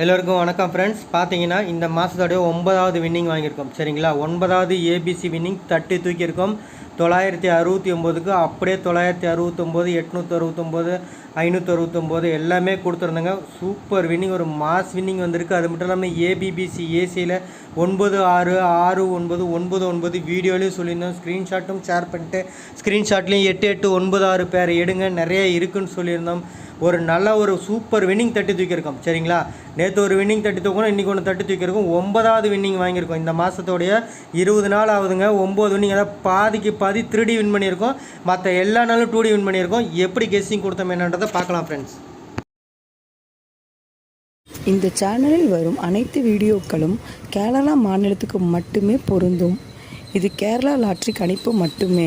எல்லோருக்கும் வணக்கம் ஃப்ரெண்ட்ஸ் பார்த்தீங்கன்னா இந்த மாதத்தோடைய ஒன்பதாவது வின்னிங் வாங்கியிருக்கோம். சரிங்களா? ஒன்பதாவது ஏபிசி வின்னிங் தட்டி தூக்கியிருக்கோம். தொள்ளாயிரத்தி அறுபத்தி ஒம்போதுக்கு அப்படியே தொள்ளாயிரத்தி அறுபத்தொம்போது எட்நூற்றி அறுபத்தொம்போது ஐநூற்றி அறுபத்தொம்போது எல்லாமே கொடுத்துருந்தாங்க. சூப்பர் வின்னிங் ஒரு மாஸ் வின்னிங் வந்திருக்கு. அது மட்டும் இல்லாமல் ஏபிபிசி ஏசியில் ஒன்பது ஆறு ஆறு ஒன்பது ஒன்பது ஒன்பது வீடியோலையும் சொல்லியிருந்தோம். ஸ்க்ரீன்ஷாட்டும் ஷேர் பண்ணிட்டு ஸ்க்ரீன்ஷாட்லேயும் எட்டு எட்டு ஒன்பது ஆறு பேர் எடுங்க. நிறைய இருக்குன்னு சொல்லியிருந்தோம். ஒரு நல்ல ஒரு சூப்பர் வின்னிங் தட்டி தூக்கியிருக்கோம். சரிங்களா? நேற்று ஒரு வின்னிங் தட்டி தூக்கணும் இன்றைக்கி ஒன்று தட்டி தூக்கியிருக்கோம். ஒன்பதாவது வின்னிங் வாங்கியிருக்கோம். இந்த மாதத்தோடைய இருபது நாள் ஆகுதுங்க. ஒம்பது வின்னிங் அதாவது பாதிக்கு பாதி த்ரீ வின் பண்ணியிருக்கோம். மற்ற எல்லா நாளும் டூ டி வின் பண்ணியிருக்கோம். எப்படி கெஸ்ஸிங் கொடுத்தோம் என்னன்றதை பார்க்கலாம் ஃப்ரெண்ட்ஸ் இந்த சேனலில் வரும் அனைத்து வீடியோக்களும் கேரளா மாநிலத்துக்கு மட்டுமே பொருந்தும். இது கேரளா லாட்ரி கணிப்பு மட்டுமே.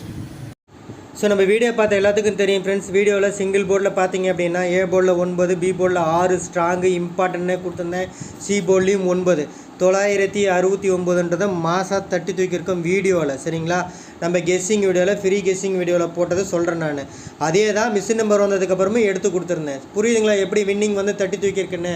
So நம்ம வீடியோ பார்த்த எல்லாத்துக்கும் தெரியும் ஃப்ரெண்ட்ஸ் வீடியோவில் சிங்கிள் போர்டில் பார்த்தீங்க அப்படின்னா ஏ போர்டில் ஒன்பது பி போர்டில் ஆறு ஸ்ட்ராங்கு இம்பார்ட்டன்ட்னே கொடுத்துருந்தேன். சி போர்ட்லேயும் ஒன்பது. தொள்ளாயிரத்தி அறுபத்தி ஒம்பதுன்றதை மாதம் தட்டி தூக்கியிருக்கோம் வீடியோவில் சரிங்களா? நம்ம கெஸ்ஸிங் வீடியோவில் ஃப்ரீ கெஸ்ஸிங் வீடியோவில் போட்டதை சொல்கிறேன் நான். அதே தான் மிஷின் நம்பர் வந்ததுக்கப்புறமே எடுத்து கொடுத்துருந்தேன். புரியுதுங்களா? எப்படி வின்னிங் வந்து தட்டி தூக்கியிருக்கேன்னு?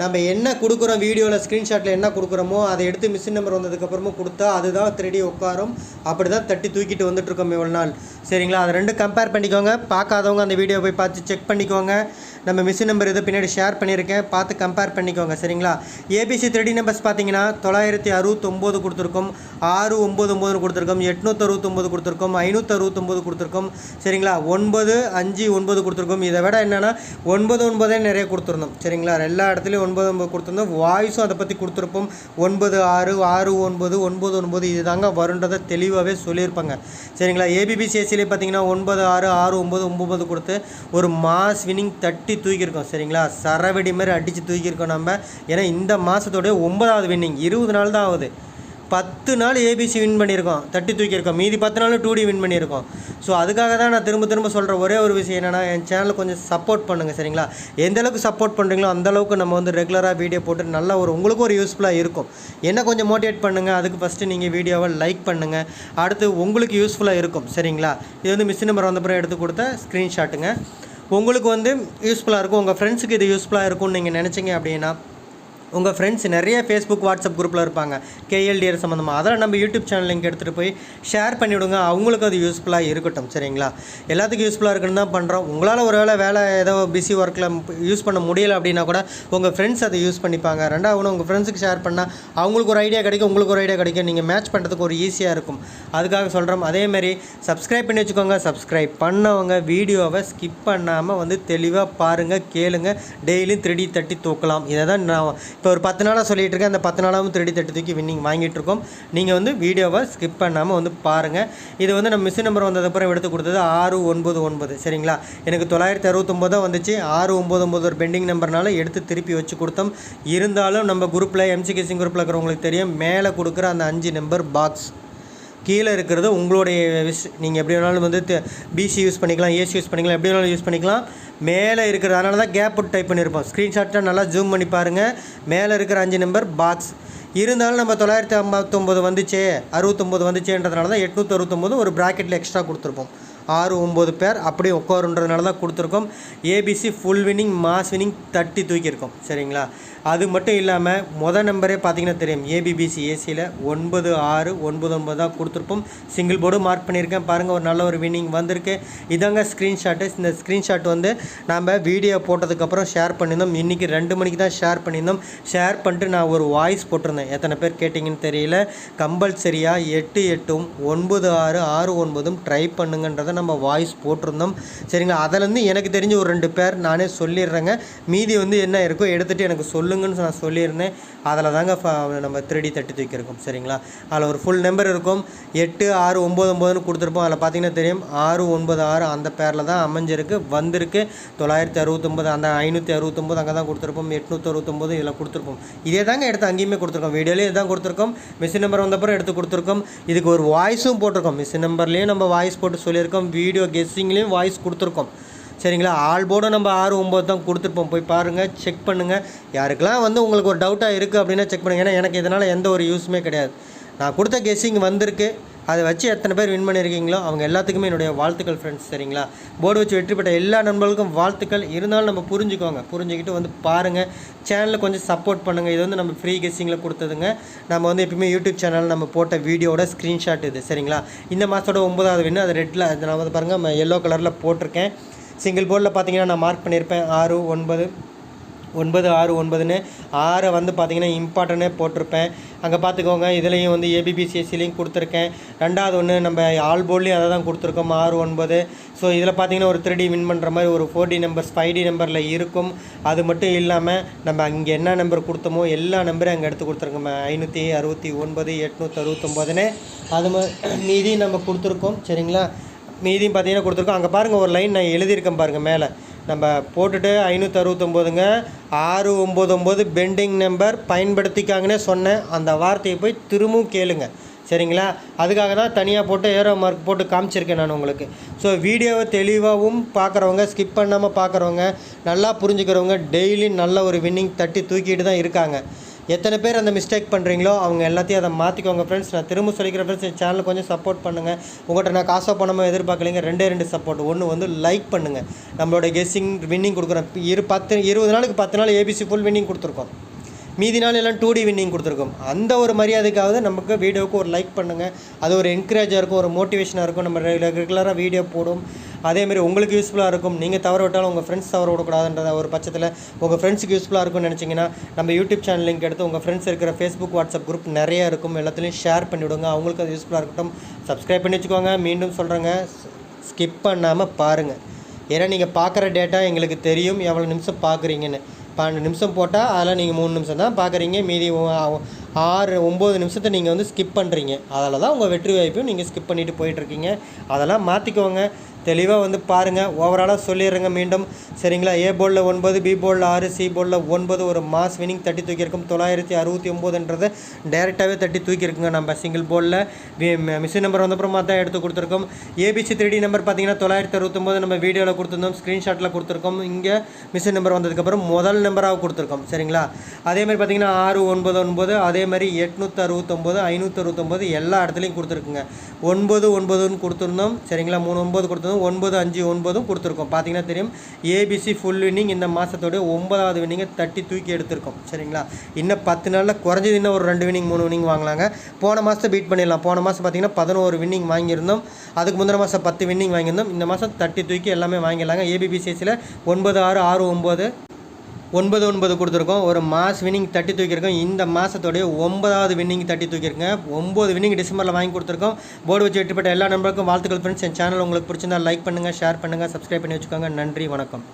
நம்ம என்ன கொடுக்குறோம் வீடியோவில் ஸ்க்ரீன்ஷாட்டில் என்ன கொடுக்குறோமோ அதை எடுத்து மிஷின் நம்பர் வந்ததுக்கப்புறமும் கொடுத்தா அதுதான் திருடி உட்காரும். அப்படி தான் தட்டி தூக்கிட்டு வந்துட்டுருக்கோம் இவ்வளோ நாள். சரிங்களா? அதை ரெண்டும் கம்பேர் பண்ணிக்கோங்க. பார்க்காதவங்க அந்த வீடியோ போய் பார்த்து செக் பண்ணிக்கோங்க. நம்ம மிஷின் நம்பர் இதை பின்னாடி ஷேர் பண்ணியிருக்கேன். பார்த்து கம்பேர் பண்ணிக்கோங்க சரிங்களா? ஏபிசி த்ரெடி நம்பர்ஸ் பார்த்தீங்கன்னா தொள்ளாயிரத்தி அறுபத்தொம்போது கொடுத்துருக்கோம் ஆறு ஒம்பது ஒம்பதுன்னு கொடுத்துருக்கோம் எட்நூற்றி அறுபத்தொம்போது கொடுத்துருக்கோம் ஐநூற்றி கொடுத்துருக்கோம் சரிங்களா? ஒன்பது அஞ்சு ஒன்பது கொடுத்துருக்கோம். இதை விட என்னென்னா ஒன்பது ஒன்பதே நிறைய கொடுத்துருந்தோம் சரிங்களா? எல்லா இடத்துலையும் ஒன்பது ஒன்பது கொடுத்துருந்தோம். வாய்ஸும் அதை பற்றி கொடுத்துருப்போம். ஒன்பது ஆறு ஆறு ஒன்பது ஒன்பது ஒன்பது இது தாங்க வருன்றதை தெளிவாகவே சொல்லியிருப்பாங்க சரிங்களா? ஏபிபிசிஎஸ்சிலே பார்த்தீங்கன்னா ஒன்பது ஆறு ஆறு ஒம்பது ஒம்பது கொடுத்து ஒரு மாஸ் வின்னிங் தட்டி தூக்கியிருக்கோம் சரிங்களா? சரவெடி மாதிரி அடித்து தூக்கியிருக்கோம் நம்ம. ஏன்னா இந்த மாதத்தோடைய ஒன்பதாவது வின்னிங் இருபது நாள் தான் ஆகுது. பத்து நாள் ஏபிசி வின் பண்ணியிருக்கோம். தட்டி தூக்கியிருக்கோம். மீதி பத்து நாள் டூ டி வின் பண்ணியிருக்கோம். ஸோ அதுக்காக தான் நான் திரும்ப திரும்ப சொல்கிற ஒரே ஒரு விஷயம் என்னென்னா என் சேனலை கொஞ்சம் சப்போர்ட் பண்ணுங்கள் சரிங்களா? எந்த அளவுக்கு சப்போர்ட் பண்ணுறீங்களோ அந்தளவுக்கு நம்ம வந்து ரெகுலராக வீடியோ போட்டு நல்ல ஒரு உங்களுக்கும் ஒரு யூஸ்ஃபுல்லாக இருக்கும். என்ன கொஞ்சம் மோட்டிவேட் பண்ணுங்கள் அதுக்கு ஃபஸ்ட்டு நீங்கள் வீடியோவை லைக் பண்ணுங்கள் அடுத்து உங்களுக்கு யூஸ்ஃபுல்லாக இருக்கும் சரிங்களா? இது வந்து மிஸ் நம்பர் வந்தப்புறம் எடுத்து கொடுத்த ஸ்க்ரீன்ஷாட்டுங்க உங்களுக்கு வந்து யூஸ்ஃபுல்லாக இருக்கும். உங்கள் ஃப்ரெண்ட்ஸுக்கு இது யூஸ்ஃபுல்லாக இருக்கும்னு நீங்கள் நினச்சிங்க அப்படின்னா உங்கள் ஃப்ரெண்ட்ஸ் நிறைய ஃபேஸ்புக் வாட்ஸ்அப் குரூப்பில் இருப்பாங்க. கேஎல்டிஆர் சம்மந்தமாக அதெல்லாம் நம்ம யூடியூப் சேனல் லிங்க் எடுத்துகிட்டு போய் ஷேர் பண்ணிவிடுங்க. அவங்களுக்கு அது யூஸ்ஃபுல்லாக இருக்கட்டும். சரிங்களா? எல்லாத்துக்கும் யூஸ்ஃபுல்லாக இருக்குன்னு தான் பண்ணுறோம் உங்களால் ஒரு வேளை வேலை ஏதோ பிஸி ஒர்க்கில் யூஸ் பண்ண முடியலை அப்படின்னா கூட உங்கள் ஃப்ரெண்ட்ஸ் அதை யூஸ் பண்ணிப்பாங்க. ரெண்டாவது உங்கள் ஃப்ரெண்ட்ஸுக்கு ஷேர் பண்ணால் அவங்களுக்கு ஒரு ஐடியா கிடைக்கும் உங்களுக்கு ஒரு ஐடியா கிடைக்கும். நீங்கள் மேட்ச் பண்ணுறதுக்கு ஒரு ஈஸியாக இருக்கும். அதுக்காக சொல்கிறோம் அதேமாரி சப்ஸ்கிரைப் பண்ணி வச்சுக்கோங்க. சப்ஸ்கிரைப் பண்ணவங்க வீடியோவை ஸ்கிப் பண்ணாமல் வந்து தெளிவாக பாருங்கள் கேளுங்கள் டெய்லியும் திருடி தட்டி தூக்கலாம். இதை தான் நான் இப்போ ஒரு பத்து நாளாக சொல்லிகிட்டு இருக்கேன். அந்த பத்து நாளாகவும் திருடி தட்டு தூக்கி வின்னிங் வாங்கிட்டு இருக்கோம். நீங்கள் வந்து வீடியோவை ஸ்கிப் பண்ணாமல் வந்து பாருங்கள் இது வந்து நம்ம மிஸ் நம்பர் வந்ததுக்கப்புறம் எடுத்து கொடுத்தது ஆறு ஒன்பது ஒன்பது. சரிங்களா? எனக்கு தொள்ளாயிரத்தி அறுபத்தொம்போது தான் வந்துச்சு. ஆறு ஒம்பது ஒம்பது ஒரு பெண்டிங் நம்பர்னால எடுத்து திருப்பி வச்சு கொடுத்தோம். இருந்தாலும் நம்ம குரூப்பில் எம்சிகேசிங் குரூப்பில் இருக்கிறவங்களுக்கு தெரியும் மேலே கொடுக்குற அந்த அஞ்சு நம்பர் பாக்ஸ் கீழே இருக்கிறது உங்களுடைய விஷ் நீங்கள் எப்படி வேணாலும் வந்து பிசி யூஸ் பண்ணிக்கலாம் ஏசி யூஸ் பண்ணிக்கலாம் எப்படி வேணாலும் யூஸ் பண்ணிக்கலாம். மேலே இருக்கிறது அதனால தான் கேப் விட்டு டைப் பண்ணியிருப்போம். ஸ்க்ரீன்ஷாட்டை நல்லா ஜூம் பண்ணி பாருங்கள் மேலே இருக்கிற அஞ்சு நம்பர் பாக்ஸ் இருந்தாலும் நம்ம தொள்ளாயிரத்தி ஐம்பத்தொம்போது வந்துச்சே அறுபத்தொம்போது வந்துச்சேன்றதுனால தான் எட்நூற்றி அறுபத்தொம்போது ஒரு ப்ராக்கெட்டில் எக்ஸ்ட்ரா கொடுத்துருப்போம். ஆறு ஒம்பது பேர் அப்படியே உட்காருன்றதுனால தான் கொடுத்துருக்கோம். ABC full winning mass winning தட்டி தூக்கியிருக்கோம். சரிங்களா? அது மட்டும் இல்லாமல் மொதல் நம்பரே பார்த்தீங்கன்னா தெரியும். ஏபிபிசி ஏசியில் ஒன்பது ஆறு ஒன்பது ஒன்பது தான் கொடுத்துருப்போம். சிங்கிள் போர்டு மார்க் பண்ணியிருக்கேன். பாருங்கள் ஒரு நல்ல ஒரு வின்னிங் வந்திருக்கு. இதாங்க ஸ்க்ரீன்ஷாட்டு இந்த ஸ்க்ரீன்ஷாட் வந்து நம்ம வீடியோ போட்டதுக்கப்புறம் ஷேர் பண்ணியிருந்தோம். இன்றைக்கி ரெண்டு மணிக்கு தான் ஷேர் பண்ணியிருந்தோம். ஷேர் பண்ணிட்டு நான் ஒரு வாய்ஸ் போட்டிருந்தேன். எத்தனை பேர் கேட்டிங்கன்னு தெரியல. கம்பல்சரியாக எட்டு எட்டும் ஒன்பது ஆறு ஆறு ஒன்பதும் ட்ரை பண்ணுங்கன்றதை நம்ம வாய்ஸ் போட்டிருந்தோம். சரிங்களா? அதிலேருந்து எனக்கு தெரிஞ்ச ஒரு ரெண்டு பேர் நானே சொல்லிடுறேங்க. மீதி வந்து என்ன இருக்கோ எடுத்துகிட்டு எனக்கு சொல்லுங்கன்னு நான் சொல்லியிருந்தேன். அதில் தாங்க ஃப- நம்ம திருடி தட்டி தூக்கியிருக்கோம். சரிங்களா? அதில் ஒரு ஃபுல் நம்பர் இருக்கும். எட்டு ஆறு ஒம்பது ஒம்பதுன்னு கொடுத்துருப்போம். அதில் பார்த்தீங்கன்னா தெரியும். ஆறு ஒன்பது ஆறு அந்த பேரில் தான் அமைஞ்சிருக்கு. வந்திருக்கு. தொள்ளாயிரத்தி அறுபத்தொம்பது அந்த ஐநூற்றி அறுபத்தொம்பது அங்கே தான் கொடுத்துருப்போம். எட்நூற்றி அறுபத்தொம்பது இதில் கொடுத்துருப்போம். இதே தாங்க எடுத்து அங்கேயுமே கொடுத்துருக்கோம். வீடியோலேயே இதுதான் கொடுத்துருக்கோம். மிஷின் நம்பர் வந்தப்பறம் எடுத்து கொடுத்துருக்கோம். இதுக்கு ஒரு வாய்ஸும் போட்டிருக்கோம். மிஷின் நம்பர்லேயும் நம்ம வாய்ஸ் போட்டு சொல்லியிருக்கோம். வீடியோ கெஸ்ஸிங்லேயும் வாய்ஸ் கொடுத்துருக்கோம். சரிங்களா? ஆல் போர்டும் நம்ம ஆறு ஒம்பது தான் கொடுத்துருப்போம். போய் பாருங்கள் செக் பண்ணுங்கள் யாருக்கெல்லாம் வந்து உங்களுக்கு ஒரு டவுட்டாக இருக்குது அப்படின்னா செக் பண்ணுங்கள் ஏன்னா எனக்கு இதனால் எந்த ஒரு யூஸுமே கிடையாது. நான் கொடுத்த கெஸ்ஸிங் வந்திருக்கு. அதை வச்சு எத்தனை பேர் வின் பண்ணியிருக்கீங்களோ அவங்க எல்லாத்துக்குமே என்னுடைய வாழ்த்துக்கள் ஃப்ரெண்ட்ஸ் சரிங்களா? போர்டு வச்சு வெற்றி பெற்ற எல்லா நண்பர்களுக்கும் வாழ்த்துக்கள். இருந்தாலும் நம்ம புரிஞ்சுக்கோங்க. புரிஞ்சுக்கிட்டு வந்து பாருங்கள் சேனலில் கொஞ்சம் சப்போர்ட் பண்ணுங்கள் இது வந்து நம்ம ஃப்ரீ கெஸ்ஸிங்கில் கொடுத்ததுங்க. நம்ம வந்து எப்பயுமே யூடியூப் சேனலில் நம்ம போட்ட வீடியோட ஸ்க்ரீன்ஷாட் இது சரிங்களா? இந்த மாதத்தோட ஒன்பதாவது வின்னு அது ரெட்டில் அது நான் வந்து பாருங்கள் எல்லோ கலரில் போட்டிருக்கேன். சிங்கிள் போர்டில் பார்த்தீங்கன்னா நான் மார்க் பண்ணியிருப்பேன் ஆறு ஒன்பது ஒன்பது ஆறு ஒன்பதுன்னு. ஆறை வந்து பார்த்திங்கன்னா இம்பார்ட்டனே போட்டிருப்பேன். அங்கே பார்த்துக்கோங்க இதுலேயும் வந்து ஏபிபிசிஎஸ்சிலையும் கொடுத்துருக்கேன். ரெண்டாவது ஒன்று நம்ம ஆல் போர்ட்லேயும் அதை தான் கொடுத்துருக்கோம். ஆறு ஒன்பது. ஸோ இதில் பார்த்தீங்கன்னா ஒரு த்ரீ டி வின் பண்ணுற மாதிரி ஒரு four D numbers five D நம்பரில் இருக்கும். அது மட்டும் இல்லாமல் நம்ம அங்கே என்ன நம்பர் கொடுத்தோமோ எல்லா நம்பரையும் அங்கே எடுத்து கொடுத்துருக்கோம். ஐநூற்றி அறுபத்தி ஒன்பது எட்நூற்றி அறுபத்தொம்போதுன்னு அது மீதி நம்ம கொடுத்துருக்கோம். சரிங்களா? மீதியும் பார்த்தீங்கன்னா கொடுத்துருக்கோம். அங்கே பாருங்கள் ஒரு லைன் நான் எழுதியிருக்கேன் பாருங்கள் மேலே. நம்ம போட்டுட்டு ஐநூற்றி அறுபத்தொம்போதுங்க ஆறு ஒம்பது ஒம்பது பெண்டிங் நம்பர் பயன்படுத்திக்காங்கன்னே சொன்னேன். அந்த வார்த்தையை போய் திரும்பவும் கேளுங்க. சரிங்களா? அதுக்காக தான் தனியாக போட்டு ஏரோ மார்க் போட்டு காமிச்சிருக்கேன் நான் உங்களுக்கு. ஸோ வீடியோவை தெளிவாகவும் பார்க்குறவங்க ஸ்கிப் பண்ணாமல் பார்க்குறவங்க நல்லா புரிஞ்சுக்கிறவங்க டெய்லி நல்ல ஒரு வின்னிங் தட்டி தூக்கிட்டு தான் இருக்காங்க. எத்தனை பேர் அந்த மிஸ்டேக் பண்ணுறீங்களோ அவங்க எல்லாத்தையும் அதை மாற்றிக்கோங்க ஃப்ரெண்ட்ஸ் நான் திரும்ப சொல்லிக்கிறேன் ஃப்ரெண்ட்ஸ் என் சேனலை கொஞ்சம் சப்போர்ட் பண்ணுங்கள் உங்கள்கிட்ட நான் காசோ பணமோ எதிர்பார்க்கலைங்க. ரெண்டே ரெண்டு சப்போர்ட் ஒன்று வந்து லைக் பண்ணுங்கள் நம்மளோட கெஸ்ஸிங் வின்னிங் கொடுக்குறோம். இரு பத்து இருபது நாளுக்கு பத்து நாள் ஏபிசி ஃபுல் வின்னிங் கொடுத்துருக்கோம். மீதி நாள் எல்லாம் டூ டி வின்னிங் கொடுத்துருக்கோம். அந்த ஒரு மரியாதைக்காவது நமக்கு வீடியோவுக்கு ஒரு லைக் பண்ணுங்கள் அது ஒரு என்கரேஜாக இருக்கும் ஒரு மோட்டிவேஷனாக இருக்கும். நம்ம ரெகுலராக வீடியோ போடும். அதேமாரி உங்களுக்கு யூஸ்ஃபுல்லாக இருக்கும். நீங்கள் தவற விட்டாலும் உங்கள் ஃப்ரெண்ட்ஸ் தவற விடக்கூடாதுன்ற ஒரு பட்சத்தில் உங்கள் ஃப்ரெண்ட்ஸுக்கு யூஸ்ஃபுல்லாக இருக்கும்னு நினச்சிங்கன்னா நம்ம யூடியூப் சேனல் லிங்க் எடுத்து உங்கள் ஃப்ரெண்ட்ஸ் இருக்கிற ஃபேஸ்புக் வாட்ஸ்அப் குரூப் நிறைய இருக்கும். எல்லாத்துலேயும் ஷேர் பண்ணிவிடுங்க அவங்களுக்கு அது யூஸ்ஃபுல்லாக இருக்கட்டும். சப்ஸ்கிரைப் பண்ணி வச்சுக்கோங்க. மீண்டும் சொல்கிறேங்க ஸ்கிப் பண்ணாமல் பாருங்கள் ஏன்னா நீங்கள் பார்க்குற டேட்டா எங்களுக்கு தெரியும். எவ்வளோ நிமிஷம் பார்க்குறீங்கன்னு. பன்னெண்டு நிமிஷம் போட்டால் அதில் நீங்கள் மூணு நிமிஷம் தான் பார்க்குறீங்க மீதி ஆறு ஒம்பது நிமிஷத்தை நீங்கள் வந்து ஸ்கிப் பண்ணுறீங்க அதில் தான் உங்கள் வெற்றி வாய்ப்பையும் நீங்கள் ஸ்கிப் பண்ணிவிட்டு போயிட்டுருக்கீங்க அதெல்லாம் மாற்றிக்கோங்க தெளிவாக வந்து பாருங்கள் ஓவராலாக சொல்லிடுறேங்க மீண்டும். சரிங்களா? ஏ போலில் ஒன்பது பி போலில் ஆறு சி போலில் ஒன்பது ஒரு மாஸ் வினிங் தட்டி தூக்கியிருக்கும். தொள்ளாயிரத்தி அறுபத்தி ஒம்போதுன்றதை டேரெக்டாகவே தட்டி தூக்கியிருக்குங்க நம்ம சிங்கிள் போர்டில் மிஷின் நம்பர் வந்தப்புறமா தான் எடுத்து கொடுத்துருக்கோம். ஏபிசி த்ரீ டி நம்பர் பார்த்தீங்கன்னா தொள்ளாயிரத்தி அறுபத்தொம்போது நம்ம வீடியோவில் கொடுத்துருந்தோம். ஸ்க்ரீன்ஷாட்டில் கொடுத்துருக்கோம். இங்கே மிஷின் நம்பர் வந்ததுக்கப்புறம் முதல் நம்பராக கொடுத்துருக்கோம். சரிங்களா? அதே மாதிரி பார்த்தீங்கன்னா ஆறு ஒன்பது ஒன்பது. அதே மாதிரி எட்நூற்றி அறுபத்தொம்போது ஐநூற்றி அறுபத்தொம்போது எல்லா இடத்துலையும் கொடுத்துருக்குங்க. ஒன்பது ஒன்பதுன்னு கொடுத்துருந்தோம். சரிங்களா? மூணு ஒன்பது கொடுத்துருந்தோம். ஒன்பது அஞ்சு ஒன்பதும் கொடுத்துருக்கோம். பார்த்தீங்கன்னா தெரியும் ஏபிசி ஃபுல் வின்னிங் இந்த மாதத்தோட ஒன்பதாவது வின்னிங்கை தட்டி தூக்கி எடுத்திருக்கோம். சரிங்களா? இன்னும் பத்து நாளில் குறைஞ்சது இன்னும் ஒரு ரெண்டு வின்னிங் மூணு வின்னிங் வாங்கலாங்க. போன மாதத்தை பீட் பண்ணிடலாம். போன மாதம் பார்த்தீங்கன்னா பதினோரு வின்னிங் வாங்கியிருந்தோம். அதுக்கு முந்தின மாதம் பத்து வின்னிங் வாங்கியிருந்தோம். இந்த மாதம் தட்டி தூக்கி எல்லாமே வாங்கிடலாங்க. ஏபிபிசிஎஸ்சியில் ஒன்பது ஆறு ஆறு ஒம்பது ஒன்பது ஒன்பது கொடுத்துருக்கோம். ஒரு மாஸ் வின்னிங் தட்டி தூக்கியிருக்கோம். இந்த மாதத்துடைய ஒன்பதாவது வின்னிங் தட்டி தூக்கியிருக்கேன். ஒம்பது வின்னிங் டிசம்பரில் வாங்கி கொடுத்துருக்கோம். போர்டு வச்சு வெற்றிப்பட்ட எல்லா நம்பருக்கும் வாழ்த்துக்கள் ஃப்ரெண்ட்ஸ் என் சேனல் உங்களுக்கு பிடிச்சிருந்தா லைக் பண்ணுங்கள் ஷேர் பண்ணுங்கள் சப்ஸ்கிரைப் பண்ணி வச்சுக்கோங்க. நன்றி வணக்கம்.